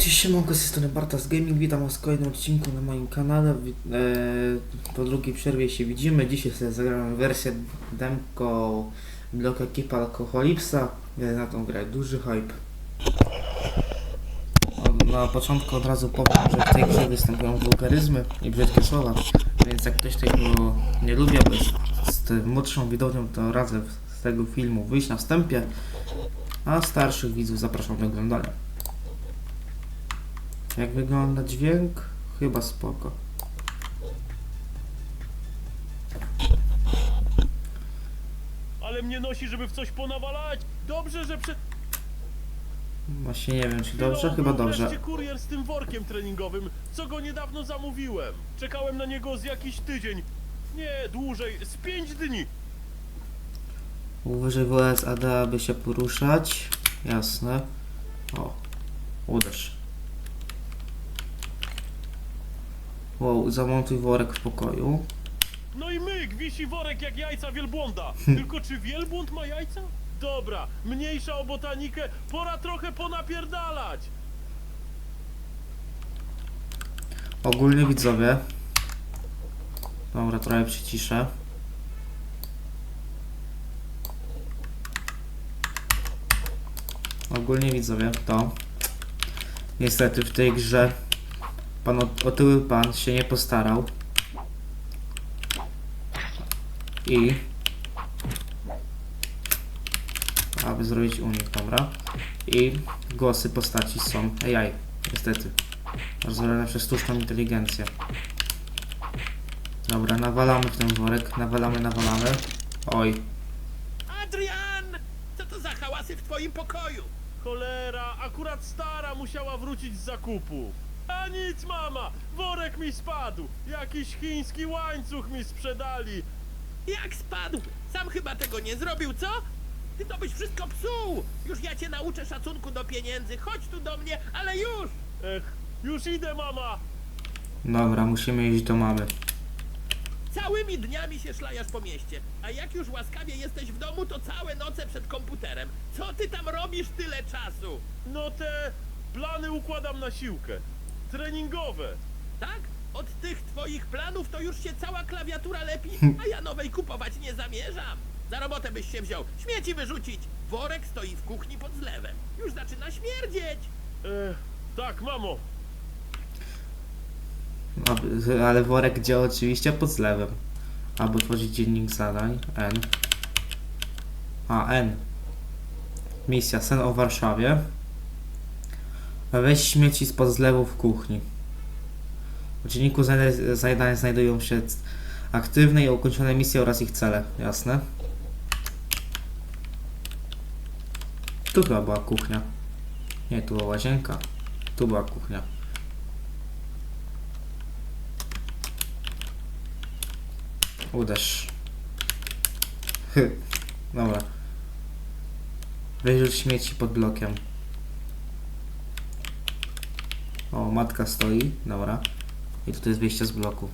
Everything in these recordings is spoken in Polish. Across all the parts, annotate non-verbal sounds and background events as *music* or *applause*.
Cześć, siemanko, z strony Bartas Gaming, witam was w kolejnym odcinku na moim kanale. E, po długiej przerwie się widzimy. Dzisiaj sobie zagrałem wersję demko Block Ekipa Alkoholipsa. Na tą grę duży hype. Na początku od razu powiem, że w tej grze występują wulgaryzmy i brzydkie słowa. Więc jak ktoś tego nie lubi, aby z, młodszą widownią, to radzę z tego filmu wyjść na wstępie. A starszych widzów zapraszam do oglądania. Jak wygląda dźwięk? Chyba spoko. Ale mnie nosi, żeby w coś ponawalać. Dobrze, że przed Właśnie nie wiem, czy dobrze? Chyba dobrze. kurier z tym workiem treningowym, co go niedawno zamówiłem. Czekałem na niego z jakiś tydzień. Nie, dłużej, z pięć dni. Uwyżej WS AD, aby się poruszać. Jasne. O. Uderz. Wow, zamontuj worek w pokoju. No i myk, wisi worek jak jajca wielbłąda. Hm. Tylko czy wielbłąd ma jajca? Dobra, mniejsza o botanikę, pora trochę ponapierdalać. Ogólnie widzowie. Dobra, trochę przyciszę. Ogólnie widzowie, to niestety w tej grze pan ot- otyły pan się nie postarał i aby zrobić unik, dobra i głosy postaci są AI, niestety rozrobione przez sztuczną inteligencję. Dobra, nawalamy w ten worek, nawalamy, nawalamy. Oj, Adrian! Co to za hałasy w twoim pokoju? Cholera, akurat stara musiała wrócić z zakupu. A nic, mama, worek mi spadł. Jakiś chiński łańcuch mi sprzedali. Jak spadł? Sam chyba tego nie zrobił, co? Ty to byś wszystko psuł! Już ja cię nauczę szacunku do pieniędzy. Chodź tu do mnie, ale już! Ech, już idę, mama. dobra, musimy iść do mamy. Całymi dniami się szlajasz po mieście, a jak już łaskawie jesteś w domu, to całe noce przed komputerem. Co ty tam robisz tyle czasu? No te plany układam na siłkę. Treningowe. Tak? Od tych twoich planów to już się cała klawiatura lepi, a ja nowej kupować nie zamierzam. Za robotę byś się wziął. Śmieci wyrzucić. Worek stoi w kuchni pod zlewem. Już zaczyna śmierdzieć. E, tak, mamo. Aby- Ale worek działa oczywiście pod zlewem. Albo tworzyć dziennik zadań. N. A, N. Misja Sen o Warszawie. Weź śmieci spod zlewu w kuchni. W dzienniku zada- zadań znajdują się aktywne i ukończone misje oraz ich cele. Jasne? Tu chyba była kuchnia. Nie, tu była łazienka. Tu była kuchnia. Uderz. Dobra. Wyrzuć śmieci pod blokiem. O, matka stoi. Dobra. I tutaj jest wyjście z bloku.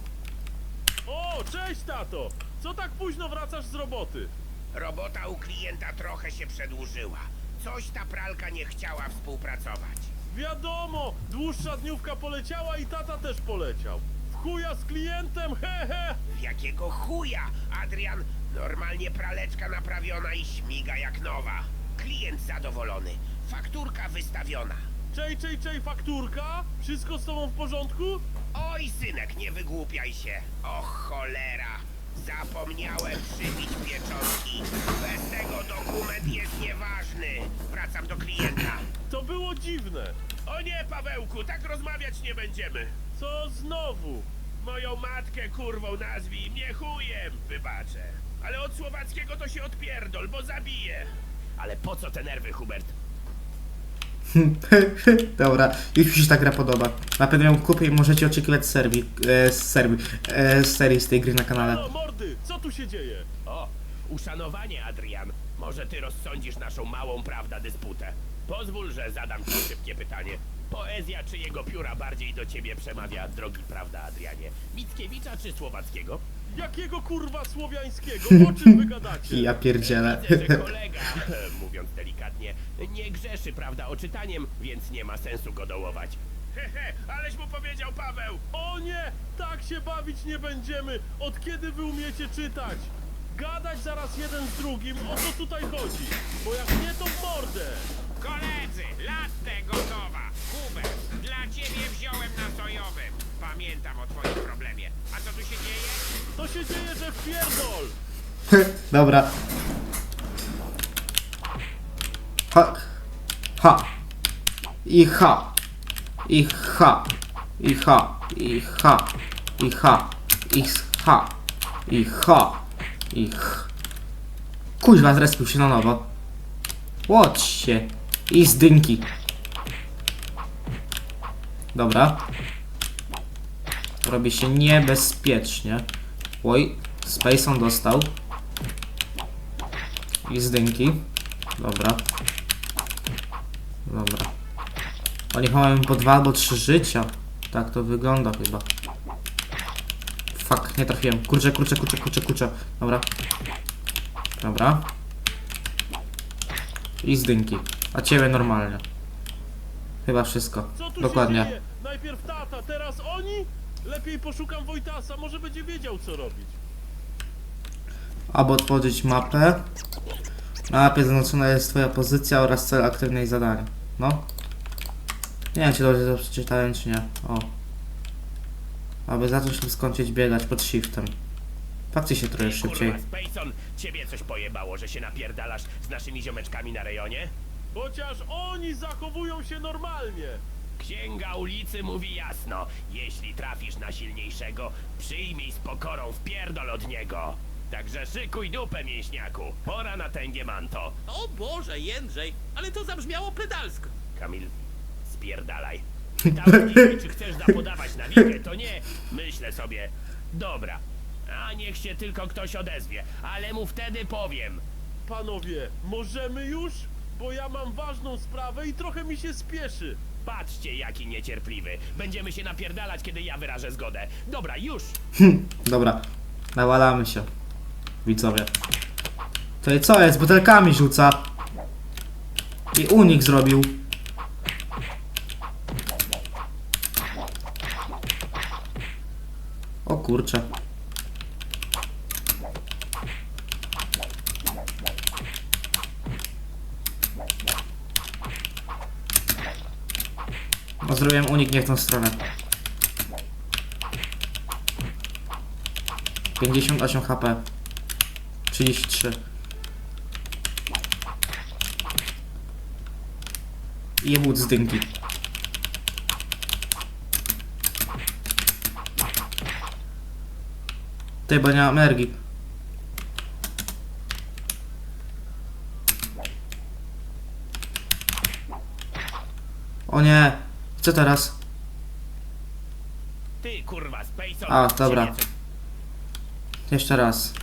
O, cześć, tato. Co tak późno wracasz z roboty? Robota u klienta trochę się przedłużyła. Coś ta pralka nie chciała współpracować. Wiadomo, dłuższa dniówka poleciała i tata też poleciał. W chuja z klientem, he he. Jakiego chuja, Adrian? Normalnie praleczka naprawiona i śmiga jak nowa. Klient zadowolony. Fakturka wystawiona. Czej, czej, czej, fakturka? Wszystko z tobą w porządku? Oj, synek, nie wygłupiaj się. O cholera. Zapomniałem przybić pieczątki. Bez tego dokument jest nieważny. Wracam do klienta. To było dziwne. O nie, Pawełku, tak rozmawiać nie będziemy. Co znowu? Moją matkę kurwą nazwij, mnie chujem, wybaczę. Ale od słowackiego to się odpierdol, bo zabiję. Ale po co te nerwy, Hubert? *laughs* Dobra, już mi się ta gra podoba. Na pewno ją kupię i możecie oczekiwać serwi, e, serwi, e, serii z tej gry na kanale. No, mordy, co tu się dzieje? O, uszanowanie, Adrian. Może ty rozsądzisz naszą małą, prawda, dysputę. Pozwól, że zadam ci szybkie pytanie. Poezja czy jego pióra bardziej do ciebie przemawia, drogi prawda, Adrianie? Mickiewicza czy Słowackiego? Jakiego kurwa słowiańskiego? O czym wy gadacie? Ja pierdzielę. Widzę, że kolega, *laughs* *laughs* mówiąc delikatnie, nie grzeszy, prawda, oczytaniem, więc nie ma sensu go dołować. Hehe, aleś mu powiedział Paweł! O nie! Tak się bawić nie będziemy! Od kiedy wy umiecie czytać? Gadać zaraz jeden z drugim, o co tutaj chodzi? Bo jak nie, to w mordę! Koledzy, latte gotowa! Hubert, dla ciebie wziąłem na sojowym. Pamiętam o twoim problemie. A co tu się dzieje? To się dzieje, że wpierdol! *laughs* Dobra. Ha. Ha. I ha. I ha. I ha. I ha. I ha. I ha. I ha. I ch. Kuźwa, zrespił się na nowo. Łodź się. I z dynki. Dobra. Robi się niebezpiecznie. Oj, Space on dostał. I z dynki. Dobra. Dobra. Oni chyba mają po dwa albo trzy życia. Tak to wygląda chyba. Fuck, nie trafiłem. Kurczę, kurczę, kurczę, kurczę, kurczę. Dobra. Dobra. I z dynki. A ciebie normalnie. Chyba wszystko. Co tu Dokładnie. dzieje? Najpierw tata, teraz oni? Lepiej poszukam Wojtasa, może będzie wiedział co robić. Albo otworzyć mapę. Na mapie zaznaczona jest twoja pozycja oraz cel aktywnej zadania. No. Nie wiem, czy dobrze to przeczytałem, czy nie. O. Aby zacząć lub skończyć biegać pod shiftem. Fakty się trochę szybciej. Kurwa, Spacon, ciebie coś pojebało, że się napierdalasz z naszymi ziomeczkami na rejonie? Chociaż oni zachowują się normalnie. Księga ulicy mówi jasno. Jeśli trafisz na silniejszego, przyjmij z pokorą wpierdol od niego. Także szykuj dupę, mięśniaku. Pora na tęgie manto. O Boże, Jędrzej, ale to zabrzmiało pedalsko. Kamil, spierdalaj. Dzisiaj, czy chcesz zapodawać na wikę, to nie. Myślę sobie, dobra. A niech się tylko ktoś odezwie, ale mu wtedy powiem. Panowie, możemy już? Bo ja mam ważną sprawę i trochę mi się spieszy. Patrzcie, jaki niecierpliwy. Będziemy się napierdalać, kiedy ja wyrażę zgodę. Dobra, już. Dobra. Nawalamy się. Widzowie. To i co jest? Butelkami rzuca. I unik zrobił. O kurcze. No zrobiłem unik w tą stronę. 58 HP. 33. I jebut z dynki. Ty, bo nie mam energii. O nie! Co teraz? Ty, kurwa. A, dobra. Jeszcze raz.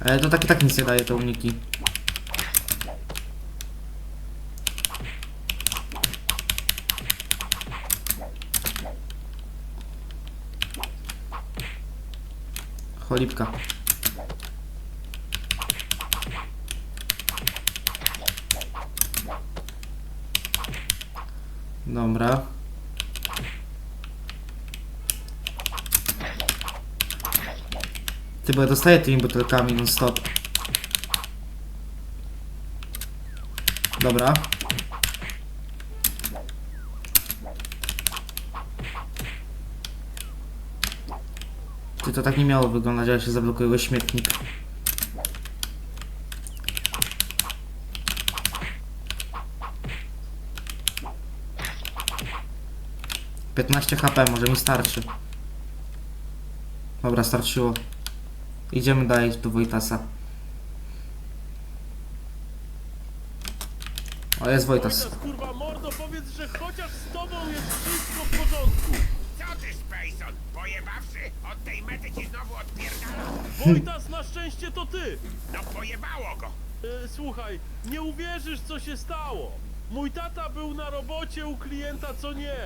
Ale to tak i tak nic nie daje, te uniki. Cholipka. Dobra. Ty, bo ja dostaję tymi butelkami non stop. Dobra. Ty, to tak nie miało wyglądać, ale się zablokuje śmietnik. Piętnaście HP, może mi starczy. Dobra, starczyło. Idziemy dalej do Wojtasa. O, jest Wojtas. Wojtas, kurwa mordo, powiedz, że chociaż z tobą jest wszystko w porządku. Ty, Spacon? Pojebawszy? Od tej mety ci znowu odpierdala? Wojtas, na szczęście to ty. No pojebało go. E, słuchaj, nie uwierzysz co się stało. Mój tata był na robocie u klienta co nie.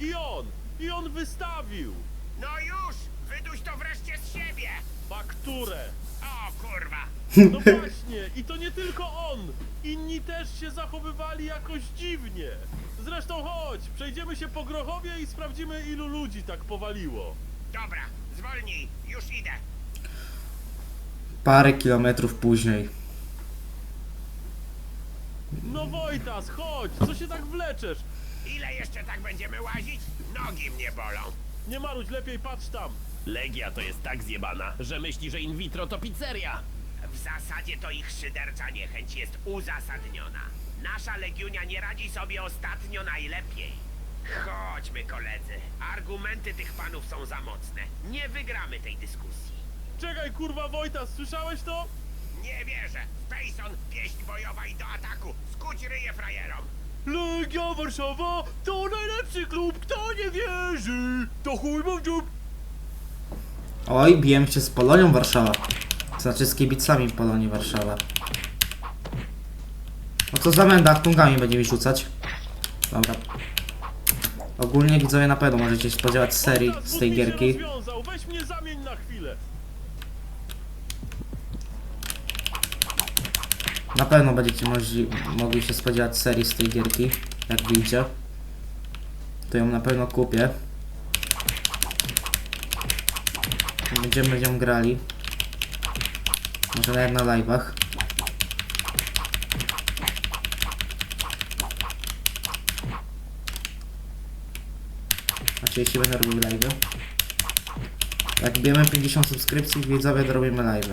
I on, i on wystawił No już! Wyduś to wreszcie z siebie! fakturę. O kurwa! No właśnie, i to nie tylko on. Inni też się zachowywali jakoś dziwnie. Zresztą chodź, przejdziemy się po Grochowie i sprawdzimy ilu ludzi tak powaliło. Dobra, zwolnij, już idę. Parę kilometrów później. No Wojtas, chodź, co się tak wleczesz? Ile jeszcze tak będziemy łazić? Nogi mnie bolą. Nie marudź, lepiej patrz tam. Legia to jest tak zjebana, że myśli, że in vitro to pizzeria. W zasadzie to ich szydercza niechęć jest uzasadniona. Nasza Legiunia nie radzi sobie ostatnio najlepiej. Chodźmy koledzy, argumenty tych panów są za mocne. Nie wygramy tej dyskusji. Czekaj, kurwa Wojtas, słyszałeś to? Nie wierzę. Payson, pieśń bojowa i do ataku. Skuć ryje frajerom. Legia Warszawa to najlepszy klub, kto nie wierzy, to chuj w dziób. Oj, bijem się z Polonią Warszawa. Znaczy z kibicami Polonii Warszawa. No co za menda, tungami będzie mi rzucać. Dobra. Ogólnie widzowie na pewno możecie się spodziewać serii z tej gierki. na pewno będziecie możli, mogli się spodziewać serii z tej gierki, jak wyjdzie. To ją na pewno kupię. Będziemy ją grali. Może nawet na live'ach. Jeśli będę robił live'y. Jak bijemy 50 subskrypcji, widzowie, to robimy live'y.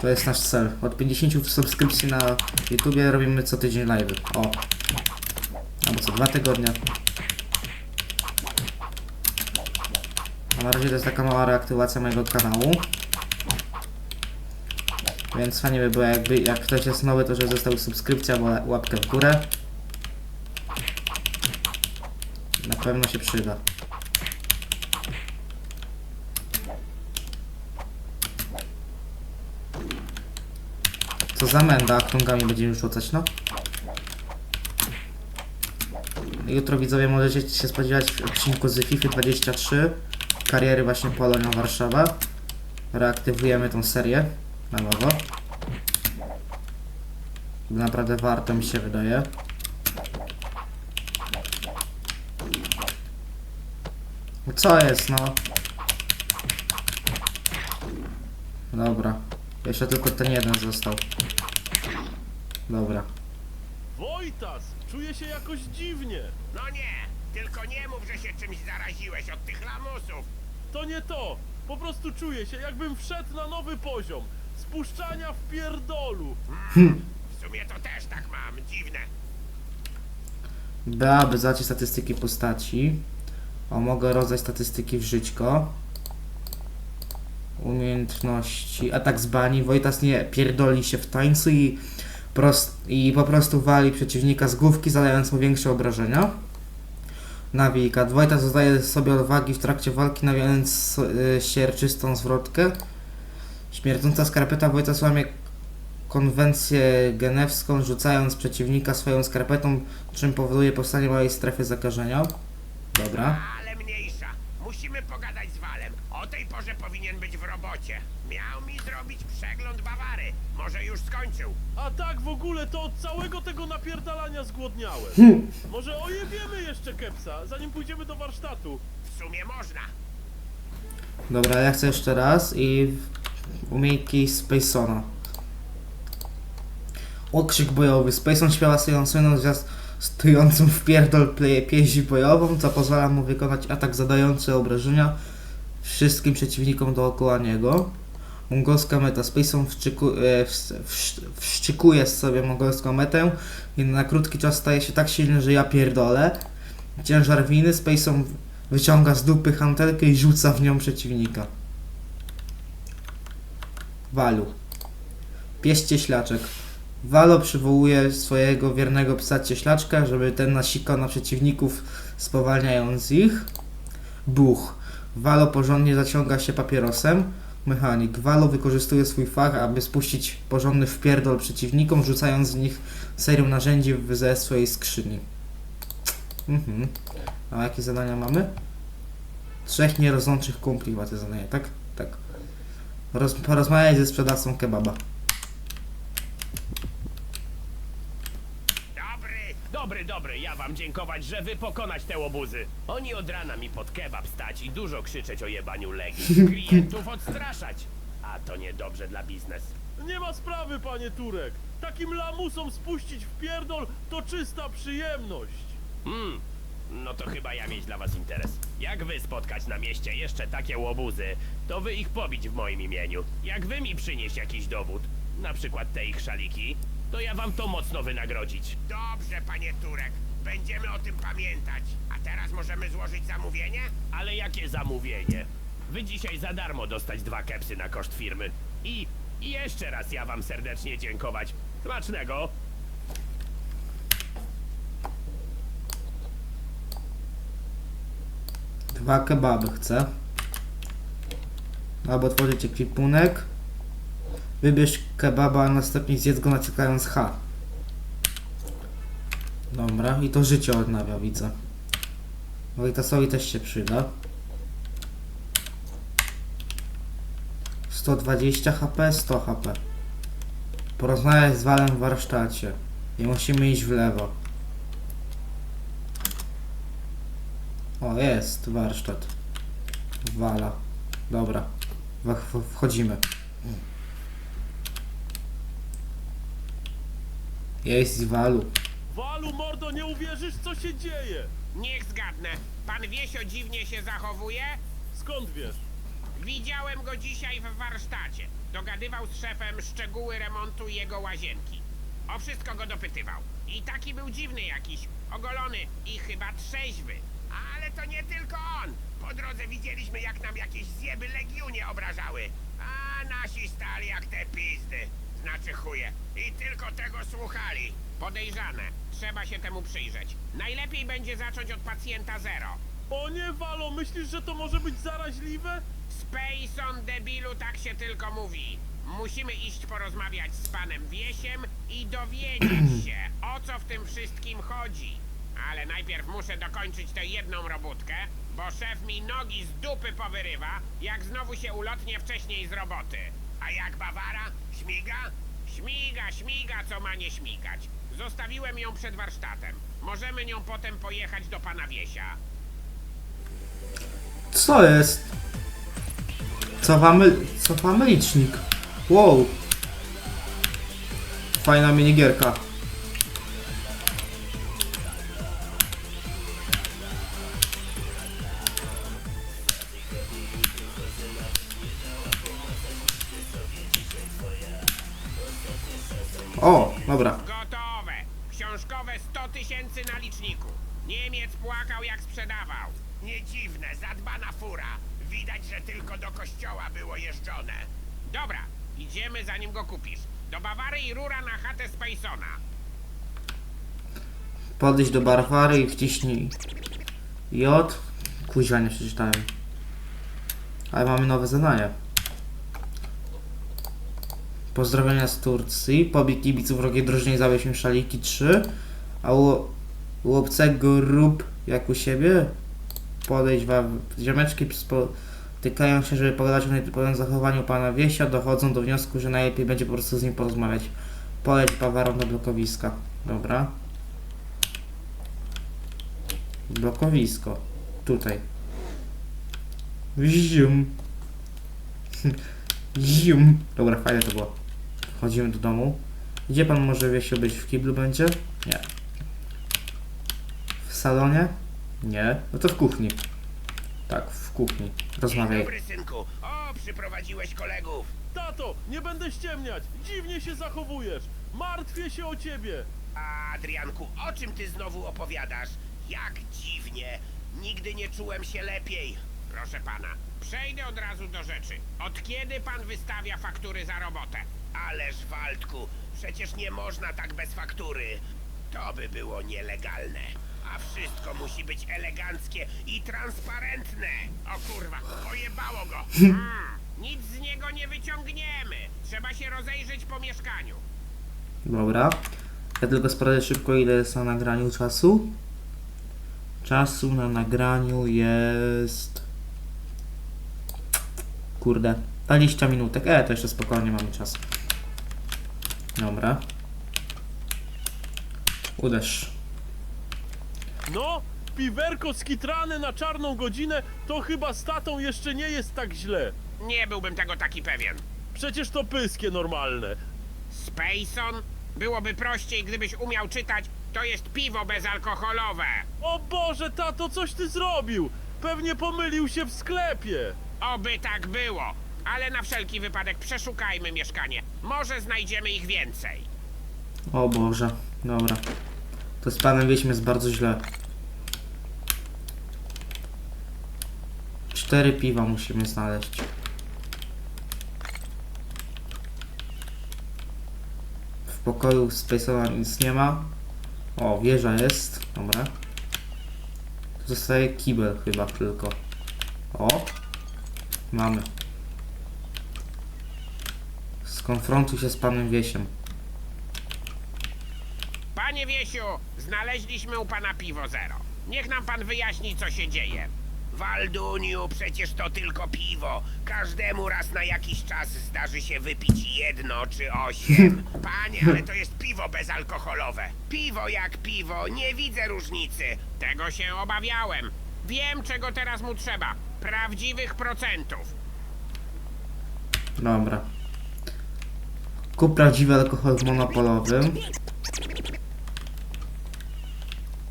To jest nasz cel. Od 50 subskrypcji na YouTubie robimy co tydzień live. O. Albo co dwa tygodnie. A na razie to jest taka mała reaktywacja mojego kanału. Więc fajnie by było jakby, jak ktoś jest nowy, to że został subskrypcja albo łapkę w górę. Na pewno się przyda. Co za menda, krągami będziemy rzucać, no. Jutro widzowie możecie się spodziewać w odcinku z FIFA 23 kariery właśnie Polonia Warszawa. Reaktywujemy tą serię na nowo. Naprawdę warto mi się wydaje. No Co jest, no? Dobra. Jeszcze tylko ten jeden został. Dobra. Wojtas, czuję się jakoś dziwnie. No nie, tylko nie mów, że się czymś zaraziłeś od tych lamusów. To nie to. Po prostu czuję się, jakbym wszedł na nowy poziom. Spuszczania w pierdolu. W sumie to też tak mam, dziwne. B, aby zobaczyć statystyki postaci. O, mogę rozdać statystyki w żyćko. Umiejętności. Atak z bani. Wojtas nie pierdoli się w tańcu i, prost, i po prostu wali przeciwnika z główki, zadając mu większe obrażenia. Nawigat. Wojtas dodaje sobie odwagi w trakcie walki, nawijając y, sierczystą zwrotkę. Śmierdząca skarpeta Wojtas łamie konwencję genewską, rzucając przeciwnika swoją skarpetą, czym powoduje powstanie małej strefy zakażenia. Dobra. Ale mniejsza. Musimy pogadać z Walem. O tej porze powinien być w robocie. Miał mi zrobić przegląd Bawary. Może już skończył. A tak w ogóle to od całego tego napierdalania zgłodniałem. Może ojebiemy jeszcze kepsa, zanim pójdziemy do warsztatu. W sumie można. Dobra, ja chcę jeszcze raz i umiejki Spacona. Okrzyk bojowy. Spaceon śpiewa swoją słynną stojącą w pierdol pieśń bojową, co pozwala mu wykonać atak zadający obrażenia wszystkim przeciwnikom dookoła niego. Mongolska meta. Wczyku, e, wsz- wsz- wszczykuje sobie mongolską metę i na krótki czas staje się tak silny, że ja pierdolę. Ciężar winy. Spaceon wyciąga z dupy hantelkę i rzuca w nią przeciwnika. Walu. Pies cieślaczek. Walo przywołuje swojego wiernego psa cieślaczka, żeby ten nasikał na przeciwników, spowalniając ich. Buch. Walo porządnie zaciąga się papierosem. Mechanik. Walo wykorzystuje swój fach, aby spuścić porządny wpierdol przeciwnikom, rzucając z nich serię narzędzi ze swojej skrzyni. Mhm. A jakie zadania mamy? Trzech nierozłącznych kumpli ma te zadanie, tak? Tak. Roz, porozmawiać ze sprzedawcą kebaba. Dobry, Dobry, dobry, ja wam dziękować, że wy pokonać te łobuzy. Oni od rana mi pod kebab stać i dużo krzyczeć o jebaniu legii. *laughs* Klientów odstraszać. A to niedobrze dla biznesu. Nie ma sprawy, panie Turek. Takim lamusom spuścić w pierdol to czysta przyjemność. Hmm, no to chyba ja mieć dla was interes. Jak wy spotkać na mieście jeszcze takie łobuzy, to wy ich pobić w moim imieniu. Jak wy mi przynieść jakiś dowód, na przykład te ich szaliki, to ja wam to mocno wynagrodzić. dobrze, panie Turek. Będziemy o tym pamiętać. A teraz możemy złożyć zamówienie? Ale jakie zamówienie? Wy dzisiaj za darmo dostać dwa kepsy na koszt firmy. I, i jeszcze raz ja wam serdecznie dziękować. Smacznego! Dwa kebaby chcę. Albo otworzyć ekwipunek. Wybierz kebaba, a następnie zjedz go naciskając H. Dobra, i to życie odnawia, widzę. Wojtasowi też się przyda. 120 HP, 100 HP. Porozmawiać z Walem w warsztacie. I musimy iść w lewo. O, jest warsztat. Wala. Dobra. Wchodzimy. Jest Walu. Walu, mordo, nie uwierzysz, co się dzieje. Niech zgadnę. Pan Wiesio dziwnie się zachowuje? Skąd wiesz? Widziałem go dzisiaj w warsztacie. Dogadywał z szefem szczegóły remontu jego łazienki. O wszystko go dopytywał. I taki był dziwny jakiś, ogolony i chyba trzeźwy. Ale to nie tylko on. Po drodze widzieliśmy, jak nam jakieś zjeby Legionie obrażały. A nasi stali jak te pizdy. Znaczy chuje. I tylko tego słuchali. Podejrzane. Trzeba się temu przyjrzeć. Najlepiej będzie zacząć od pacjenta zero. O nie, Walo, myślisz, że to może być zaraźliwe? Spacon debilu, tak się tylko mówi. Musimy iść porozmawiać z panem Wiesiem i dowiedzieć *clears throat* się, o co w tym wszystkim chodzi. Ale najpierw muszę dokończyć tę jedną robótkę, bo szef mi nogi z dupy powyrywa, jak znowu się ulotnie wcześniej z roboty. A jak Bawara? Śmiga? Śmiga, śmiga, co ma nie śmigać. Zostawiłem ją przed warsztatem. Możemy nią potem pojechać do pana Wiesia. Co jest? Cofamy, cofamy licznik. Wow. Fajna minigierka. Płakał jak sprzedawał. Nie dziwne, zadbana fura. Widać, że tylko do kościoła było jeżdżone. Dobra, idziemy zanim go kupisz. Do Bawary i rura na chatę Spacona. Podejdź do Barwary i wciśnij J. Kuźwa, nie przeczytałem. Ale mamy nowe zadanie. Pozdrowienia z Turcji. Pobij kibiców wrogiej drużynie im szaliki 3. A u, u obcego rób jak u siebie. Podejdź wam. Ziomeczki spotykają się, żeby pogadać o nietypowym zachowaniu pana Wiesia. Dochodzą do wniosku, że najlepiej będzie po prostu z nim porozmawiać. Poleć Bawarą do blokowiska. Dobra. Blokowisko. Tutaj. Zium. *laughs* Zium. Dobra, fajne to było. Wchodzimy do domu. Gdzie pan może Wiesiu być? W kiblu będzie? Nie. W salonie? Nie. No to w kuchni. Tak, w kuchni. Dzień Rozmawiaj. dobry, synku. O, przyprowadziłeś kolegów. Tato, nie będę ściemniać. Dziwnie się zachowujesz. Martwię się o ciebie. A, Adrianku, o czym ty znowu opowiadasz? Jak dziwnie. Nigdy nie czułem się lepiej. Proszę pana, przejdę od razu do rzeczy. Od kiedy pan wystawia faktury za robotę? Ależ, Waldku, przecież nie można tak bez faktury. To by było nielegalne. A Wszystko musi być eleganckie i transparentne. O kurwa, pojebało go. *laughs* Mm, nic z niego nie wyciągniemy. Trzeba się rozejrzeć po mieszkaniu. Dobra. Ja tylko sprawdzę szybko ile jest na nagraniu czasu. Czasu na nagraniu jest... Kurde. 20 minutek. E, to jeszcze spokojnie mamy czas. Dobra. Uderz. No, piwerko skitrane na czarną godzinę to chyba z tatą jeszcze nie jest tak źle. Nie byłbym tego taki pewien. Przecież to pyskie normalne. Spacon? Byłoby prościej, gdybyś umiał czytać. To jest piwo bezalkoholowe. O Boże, tato, coś ty zrobił! Pewnie pomylił się w sklepie. Oby tak było. Ale na wszelki wypadek przeszukajmy mieszkanie. Może znajdziemy ich więcej. O Boże. Dobra. To z panem wieśmy jest bardzo źle. Cztery piwa musimy znaleźć. W pokoju Space'a nic nie ma. O, wieża jest. Dobra. Zostaje kibel chyba tylko. O. Mamy. Skonfrontuj się z panem Wiesiem. Panie Wiesiu, znaleźliśmy u pana piwo zero. Niech nam pan wyjaśni, co się dzieje. Walduniu, przecież to tylko piwo. Każdemu raz na jakiś czas zdarzy się wypić jedno czy osiem. *laughs* Panie, ale to jest piwo bezalkoholowe. Piwo jak piwo, nie widzę różnicy. Tego się obawiałem. Wiem, czego teraz mu trzeba. Prawdziwych procentów. Dobra. Kup prawdziwy alkohol w monopolowym.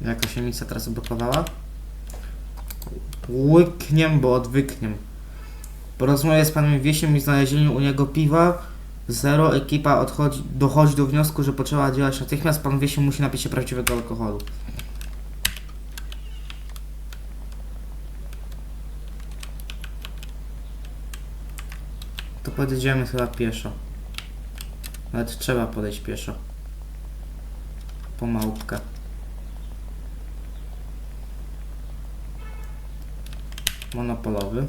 Jaka się misja teraz blokowała? Łykniem, bo odwykniem. Po rozmowie z panem Wiesiem i znalezieniu u niego piwa, zero ekipa odchodzi, dochodzi do wniosku, że potrzeba działać natychmiast. Pan Wiesiu musi napić się prawdziwego alkoholu. To podjedziemy chyba pieszo. Nawet trzeba podejść pieszo. Pomałupkę. Monopolowy.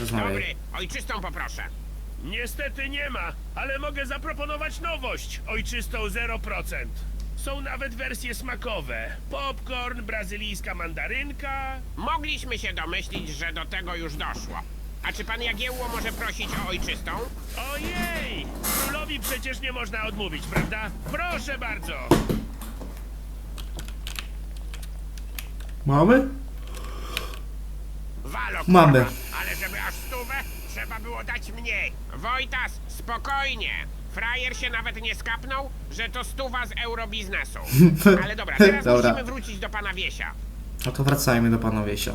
Rozmawiaj. Dobry, ojczystą poproszę. Niestety nie ma, ale mogę zaproponować nowość. Ojczystą 0%. Są nawet wersje smakowe. Popcorn, brazylijska mandarynka. Mogliśmy się domyślić, że do tego już doszło. A czy pan Jagiełło może prosić o ojczystą? Ojej! Królowi przecież nie można odmówić, prawda? Proszę bardzo! Mamy? Mamy. kurwa, ale żeby aż stówę, trzeba było dać mniej. Wojtas, spokojnie. Frajer się nawet nie skapnął, że to stuwa z eurobiznesu. *laughs* Ale dobra, teraz Dobra. musimy wrócić do pana Wiesia. No to wracajmy do pana Wiesia.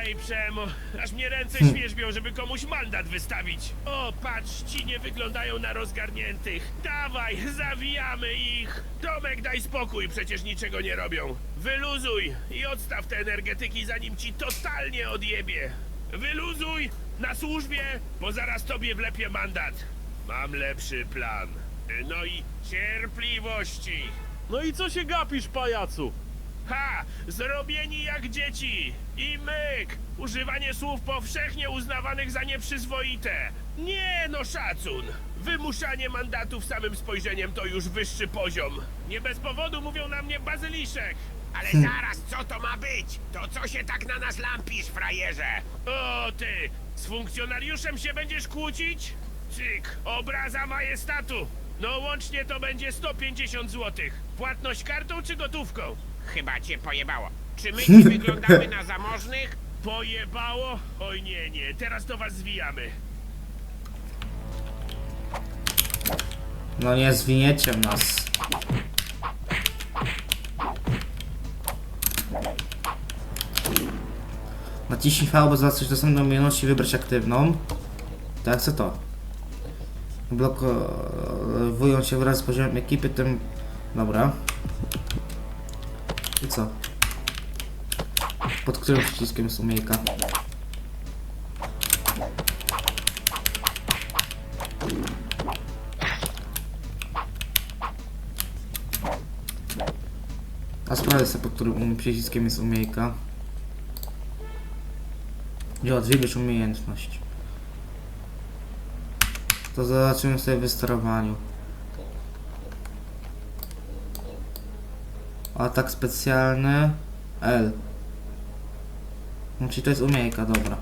Aj, Przemo, aż mnie ręce Hmm. świerzbią, żeby komuś mandat wystawić. O, patrz, ci nie wyglądają na rozgarniętych. Dawaj, zawijamy ich. Tomek, daj spokój, przecież niczego nie robią. Wyluzuj i odstaw te energetyki, zanim ci totalnie odjebie. Wyluzuj, na służbie, bo zaraz tobie wlepię mandat. Mam lepszy plan. No i cierpliwości. No i co się gapisz, pajacu? Ha! Zrobieni jak dzieci! I myk! Używanie słów powszechnie uznawanych za nieprzyzwoite! Nie no szacun! Wymuszanie mandatów samym spojrzeniem to już wyższy poziom. Nie bez powodu mówią na mnie bazyliszek! Ale zaraz, co to ma być? To co się tak na nas lampisz, frajerze? O ty! Z funkcjonariuszem się będziesz kłócić? Cyk! Obraza majestatu! No łącznie to będzie 150 zł. Płatność kartą czy gotówką? Chyba cię pojebało. Czy my nie wyglądamy na zamożnych? *laughs* Pojebało? Oj nie, nie, teraz to was zwijamy. No nie zwiniecie nas. Naciśnij V, aby zobaczyć dostępną umiejętność i wybrać aktywną. Tak, co to? Blokowują się wraz z poziomem ekipy, tym... Dobra. I co? Pod którym przyciskiem jest umiejka? A sprawdzę sobie, pod którym przyciskiem jest umiejka. Jo, wybierz umiejętność. To zobaczymy sobie w sterowaniu. Atak specjalny L. No, czyli to jest umiejka, dobra.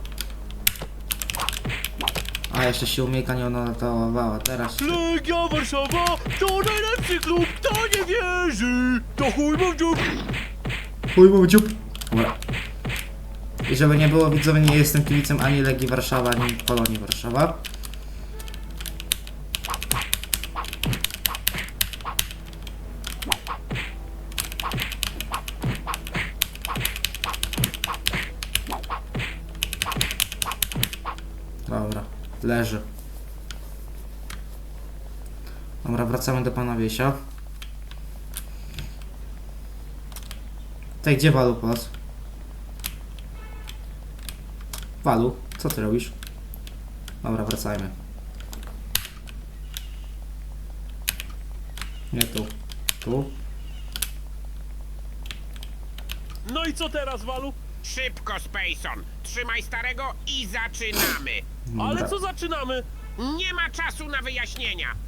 A jeszcze się umiejka nie odnotowała, teraz się... Legia Warszawa to najlepszy klub, kto nie wierzy, to chuj w dziób. Chuj mu dziób. Dobra. I żeby nie było widzowie, nie jestem kibicem ani Legii Warszawa, ani Polonii Warszawa. Wracamy do pana Wiesia. Tak, gdzie Walu pas? Walu, co ty robisz? Dobra, wracajmy. Nie tu. Tu? No i co teraz, Walu? Szybko, Spacon. Trzymaj starego i zaczynamy. Ale Dobra. co zaczynamy? Nie ma czasu na wyjaśnienia.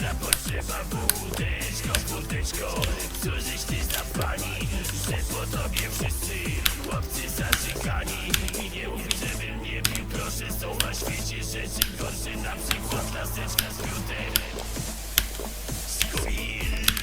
Dobra potrzeba wódeczko, wódeczko Cudzych ty zapani Że po tobie wszyscy chłopcy zaczekani. I nie mów, żebym nie pił Proszę są na świecie rzeczy gorsze Na przykład laseczka z biuterem.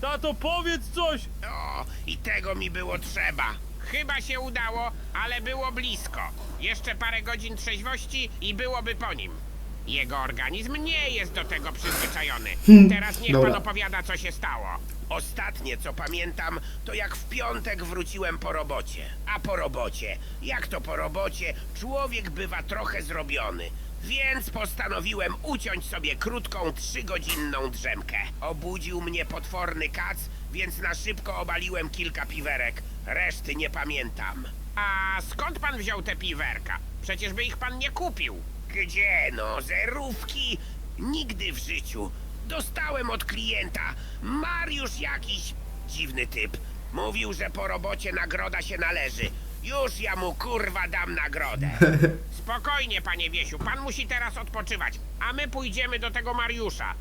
Tato, powiedz coś! O, i tego mi było trzeba. Chyba się udało, ale było blisko. Jeszcze parę godzin trzeźwości i byłoby po nim. Jego organizm nie jest do tego przyzwyczajony. Teraz niech Dobra. pan opowiada, co się stało. Ostatnie, co pamiętam, to jak w piątek wróciłem po robocie. A po robocie, jak to po robocie, człowiek bywa trochę zrobiony. Więc postanowiłem uciąć sobie krótką, trzygodzinną drzemkę. Obudził mnie potworny kac, więc na szybko obaliłem kilka piwerek. Reszty nie pamiętam. A skąd pan wziął te piwerka? Przecież by ich pan nie kupił. Gdzie no, zerówki? Nigdy w życiu. Dostałem od klienta. Mariusz jakiś dziwny typ. Mówił, że po robocie nagroda się należy. Już ja mu kurwa dam nagrodę. *laughs* Spokojnie, panie Wiesiu, pan musi teraz odpoczywać, a my pójdziemy do tego Mariusza.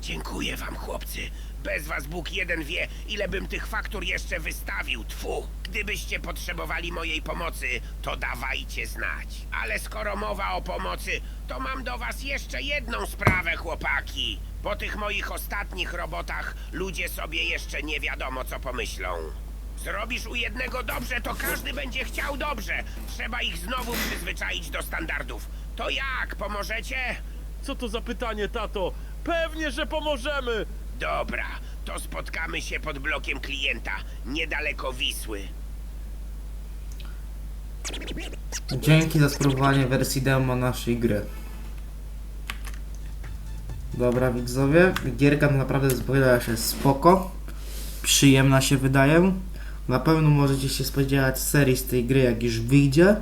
Dziękuję wam, chłopcy. Bez was Bóg jeden wie, ile bym tych faktur jeszcze wystawił, tfu. Gdybyście potrzebowali mojej pomocy, to dawajcie znać. Ale skoro mowa o pomocy, to mam do was jeszcze jedną sprawę, chłopaki. Po tych moich ostatnich robotach ludzie sobie jeszcze nie wiadomo, co pomyślą. Zrobisz u jednego dobrze, to każdy będzie chciał dobrze. Trzeba ich znowu przyzwyczaić do standardów. To jak, pomożecie? Co to za pytanie, tato? Pewnie, że pomożemy! Dobra, to spotkamy się pod blokiem klienta, niedaleko Wisły. Dzięki za spróbowanie wersji demo naszej gry. Dobra widzowie, gierka naprawdę zbroiła się spoko. Przyjemna się wydaje. Na pewno możecie się spodziewać serii z tej gry jak już wyjdzie,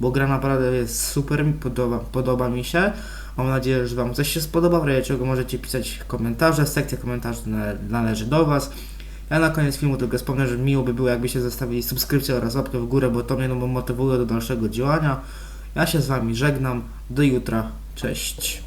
bo gra naprawdę jest super, podoba, podoba mi się. Mam nadzieję, że Wam coś się spodoba, w razie czego możecie pisać komentarze, sekcja komentarzy nale- należy do Was. Ja na koniec filmu tylko wspomnę, że miło by było jakbyście zostawili subskrypcję oraz łapkę w górę, bo to mnie no, motywuje do dalszego działania. Ja się z Wami żegnam, do jutra, cześć.